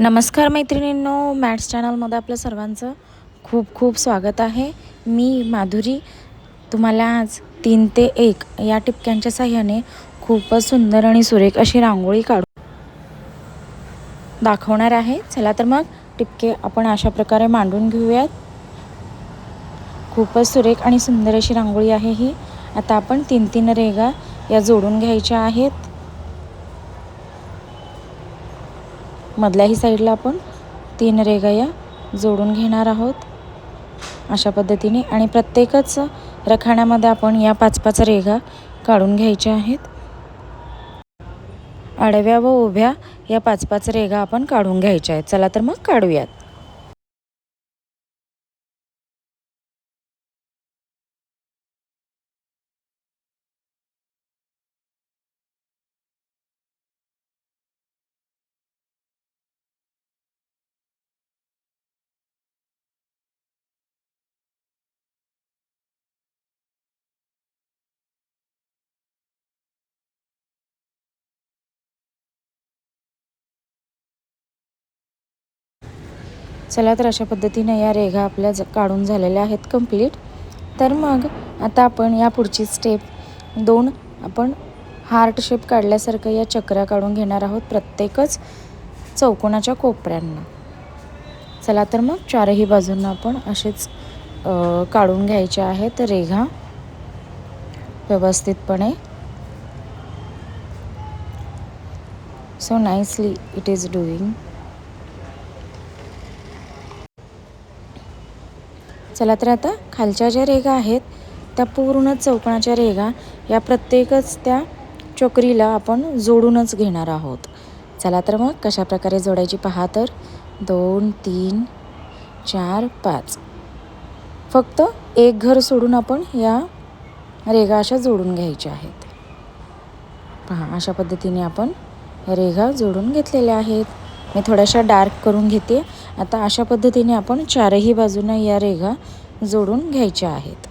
नमस्कार मैत्रिणींनो मॅट्स चॅनलमध्ये आपलं सर्वांचं खूप खूप स्वागत आहे. मी माधुरी. तुम्हाला आज तीन ते एक या टिपक्यांच्या साह्याने खूपच सुंदर आणि सुरेख अशी रांगोळी काढून दाखवणार आहे. चला तर मग टिपके आपण अशा प्रकारे मांडून घेऊयात. खूपच सुरेख आणि सुंदर अशी रांगोळी आहे ही. आता आपण तीन तीन रेगा या जोडून घ्यायच्या आहेत. मधल्याही साईडला आपण तीन रेगा या जोडून घेणार आहोत. अशा पद्धतीने आणि प्रत्येकच रखाण्यामध्ये आपण या पाच पाच रेगा काढून घ्यायच्या आहेत. आडव्या व उभ्या या पाच पाच रेगा आपण काढून घ्यायच्या आहेत. चला तर मग काढूयात. चला तर अशा पद्धतीने या रेघा आपल्या ज काढून झालेल्या आहेत कंप्लीट तर मग आता आपण या पुढची स्टेप दोन आपण हार्ट शेप काढल्यासारखं या चक्रा काढून घेणार आहोत प्रत्येकच चौकोनाच्या कोपऱ्यांना. चला तर मग चारही बाजूंना आपण असेच काढून घ्यायचे आहेत रेघा व्यवस्थितपणे. So nicely it is doing चला तर आता खालच्या ज्या रेगा आहेत त्या पूर्ण चौकणाच्या रेगा या प्रत्येकच त्या चोकरीला आपण जोडूनच घेणार आहोत. चला तर मग कशा प्रकारे जोडायची पहा तर. दोन तीन चार पाच. फक्त एक घर सोडून आपण या रेगा अशा जोडून घ्यायच्या आहेत. पहा अशा पद्धतीने आपण रेगा जोडून घेतलेल्या आहेत. मी थोड्याशा डार्क करून घेते. आता अशा पद्धतीने आपण चारही बाजूंना या रेघा जोडून घ्यायच्या आहेत.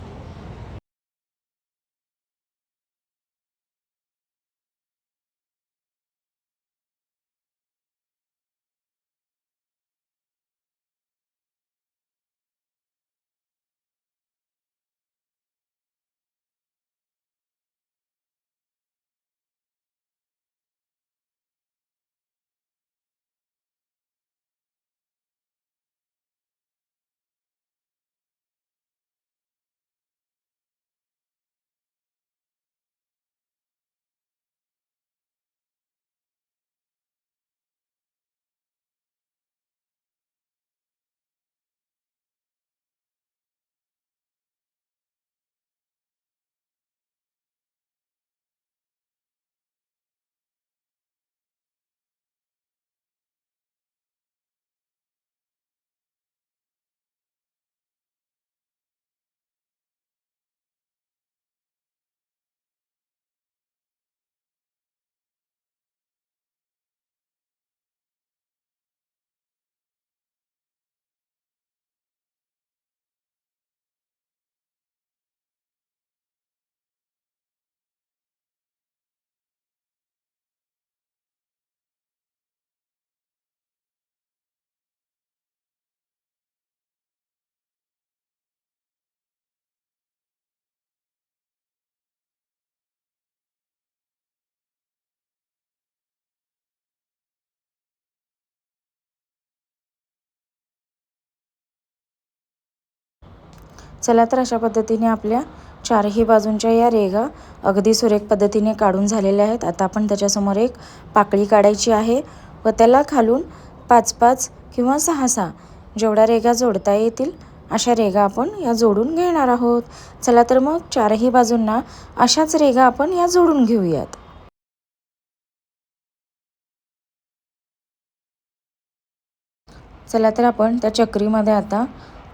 चला तर अशा पद्धतीने आपल्या चारही बाजूंच्या या रेगा अगदी सुरेख पद्धतीने काढून झालेल्या आहेत. आता आपण त्याच्यासमोर एक पाकळी काढायची आहे व त्याला खालून पाच पाच किंवा सहा सहा जेवढ्या रेगा जोडता येतील अशा रेगा आपण या जोडून घेणार आहोत. चला तर मग चारही बाजूंना अशाच रेगा आपण या जोडून घेऊयात. चला तर आपण त्या चक्रीमध्ये आता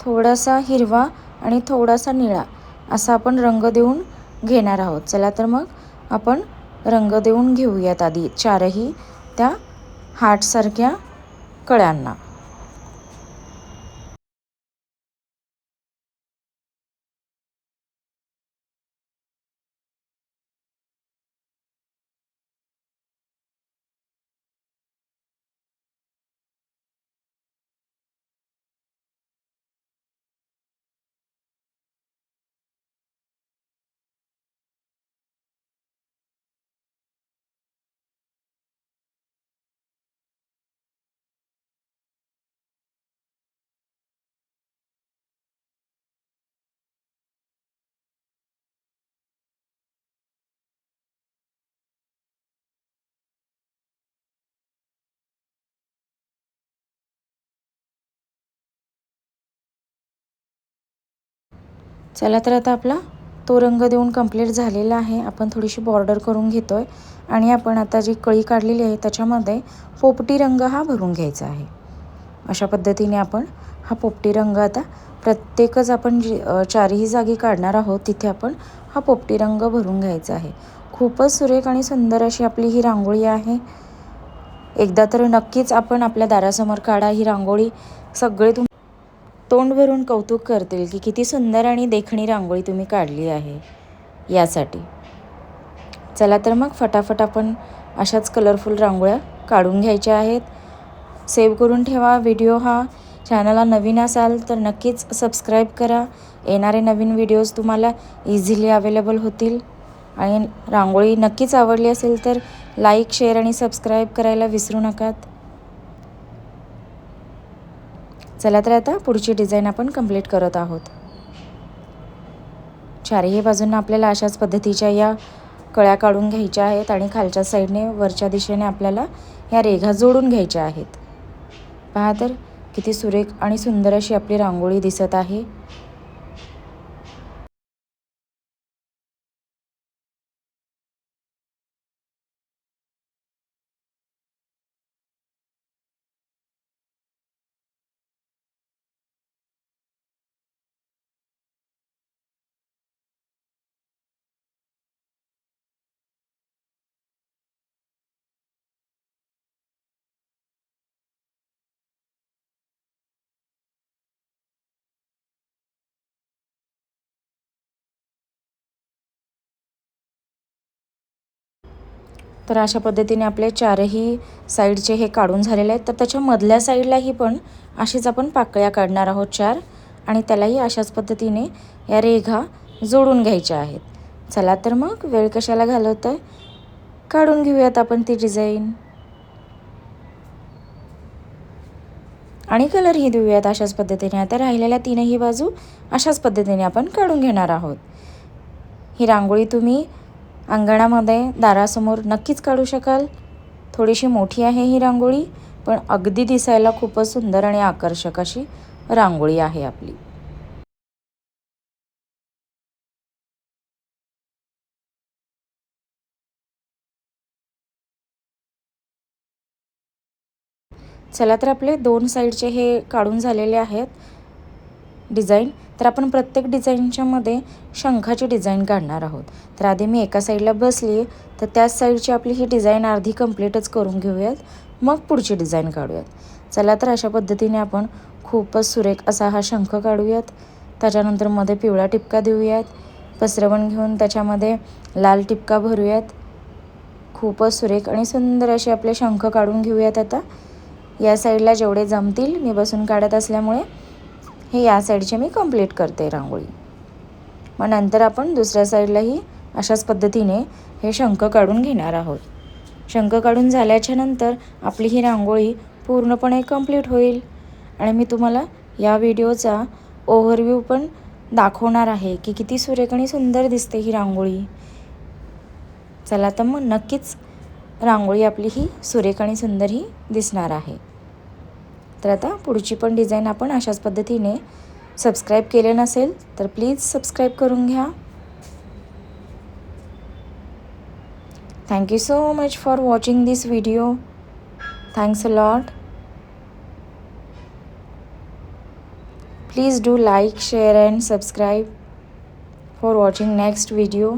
थोडासा हिरवा आणि थोडासा निळा असा आपण रंग देऊन घेणार आहोत. चला तर मग आपण रंग देऊन घेऊयात आधी चारही त्या हार्टसारख्या कळ्यांना. चला तर आता आपला तो रंग देऊन कंप्लीट झालेला आहे. आपण थोडीशी बॉर्डर करून घेतो आहे आणि आपण आता जी कळी काढलेली आहे त्याच्यामध्ये पोपटी रंग हा भरून घ्यायचा आहे. अशा पद्धतीने आपण हा पोपटी रंग आता प्रत्येकच आपण जी चारही जागी काढणार आहोत तिथे आपण हा पोपटी रंग भरून घ्यायचा आहे. खूपच सुरेख आणि सुंदर अशी आपली ही रांगोळी आहे. एकदा तर नक्कीच आपण आपल्या दारासमोर काढा ही रांगोळी. सगळे तुम तोंड भरून कौतुक करतील की किती सुंदर आणि देखणी रांगोळी तुम्ही काढली आहे यासाठी. चला तर मग फटाफट आपण अशाच कलरफुल रांगोळ्या काढून घ्यायच्या आहेत. सेव्ह करून ठेवा व्हिडिओ हा. चॅनलला नवीन असाल तर नक्कीच सबस्क्राईब करा. येणारे नवीन व्हिडिओज तुम्हाला इझिली अवेलेबल होतील. आणि रांगोळी नक्कीच आवडली असेल तर लाईक शेअर आणि सबस्क्राईब करायला विसरू नकात. चला तर आता पुढची डिझाईन आपण कंप्लीट करत आहोत. चारही बाजूंना आपल्याला अशाच पद्धतीच्या या कळ्या काढून घ्यायच्या आहेत आणि खालच्या साईडने वरच्या दिशेने आपल्याला या रेघा जोडून घ्यायच्या आहेत. पहा तर किती सुरेख आणि सुंदर अशी आपली रांगोळी दिसत आहे. तर अशा पद्धतीने आपले चारही साईडचे हे काढून झालेले आहेत. तर त्याच्या मधल्या साईडलाही पण अशीच आपण पाकळ्या काढणार आहोत चार आणि त्यालाही अशाच पद्धतीने या रेघा जोडून घ्यायच्या आहेत. चला तर मग वेळ कशाला घालवत आहे काढून घेऊयात आपण ती डिझाईन. आणि कलरही देऊयात अशाच पद्धतीने. आता राहिलेल्या तीनही बाजू अशाच पद्धतीने आपण काढून घेणार आहोत. ही रांगोळी तुम्ही अंगणामध्ये दारासमोर नक्कीच काढू शकाल. थोडीशी मोठी आहे ही रांगोळी पण अगदी दिसायला खूपच सुंदर आणि आकर्षक अशी रांगोळी आहे आपली. चला तर आपले दोन साईडचे हे काढून झालेले आहेत. डिझाईन तर आपण प्रत्येक डिझाईनच्यामध्ये शंखाची डिझाईन काढणार आहोत. तर आधी मी एका साईडला बसली तर त्याच साईडची आपली ही डिझाईन अर्धी कंप्लीटच करून घेऊयात. मग पुढची डिझाईन काढूयात. चला तर अशा पद्धतीने आपण खूपच सुरेख असा हा शंख काढूयात. त्याच्यानंतरमध्ये पिवळा टिपका देऊयात. पसरवण घेऊन त्याच्यामध्ये लाल टिपका भरूयात. खूपच सुरेख आणि सुंदर असे आपले शंख काढून घेऊयात आता. या साईडला जेवढे जमतील मी बसून काढत असल्यामुळे हे या साईडचे मी कंप्लीट करते रांगोळी. मग नंतर आपण दुसऱ्या साईडलाही अशाच पद्धतीने हे शंख काढून घेणार आहोत. शंख काढून झाल्याच्यानंतर आपली ही रांगोळी पूर्णपणे कंप्लीट होईल. आणि मी तुम्हाला या व्हिडिओचा ओव्हरव्ह्यू पण दाखवणार आहे की किती सुरेख आणि सुंदर दिसते ही रांगोळी. चला तर मग नक्कीच रांगोळी आपली ही सुरेख आणि सुंदर ही दिसणार आहे. तर आता पुढची पण डिझाईन आपण अशाच पद्धतीने सबस्क्राईब केले नसेल तर प्लीज सबस्क्राईब करून घ्या. Thank you so much for watching this video thanks a lot please do like share and subscribe for watching next video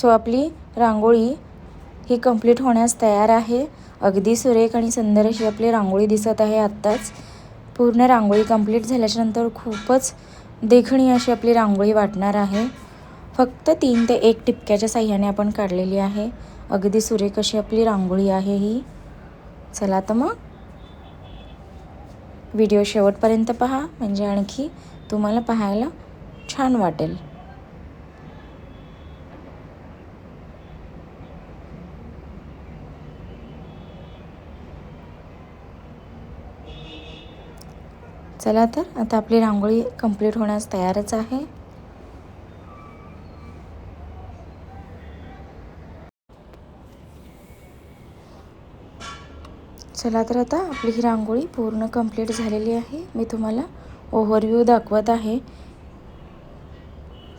so आपली रांगोळी ही कंप्लीट होण्यास तयार आहे. अगदी सुरेख आणि सुंदर अशी आपली रांगोळी दिसत आहे आत्ताच. पूर्ण रांगोळी कंप्लीट झाल्याच्यानंतर खूपच देखणी अशी आपली रांगोळी वाटणार आहे. फक्त तीन ते एक टिपक्याच्या साह्याने आपण काढलेली आहे. अगदी सुरेख अशी आपली रांगोळी आहे ही. चला तर मग. व्हिडिओ शेवटपर्यंत पहा. म्हणजे आणखी तुम्हाला पाहायला छान वाटेल. चला तर आता आपली रांगोळी कंप्लीट होण्यास तयारच आहे. चला तर आता आपली ही रांगोळी पूर्ण कंप्लीट झालेली आहे. मी तुम्हाला ओव्हरव्ह्यू दाखवत आहे.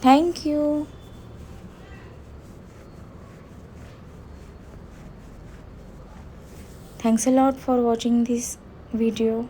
Thank you thanks a lot for watching this video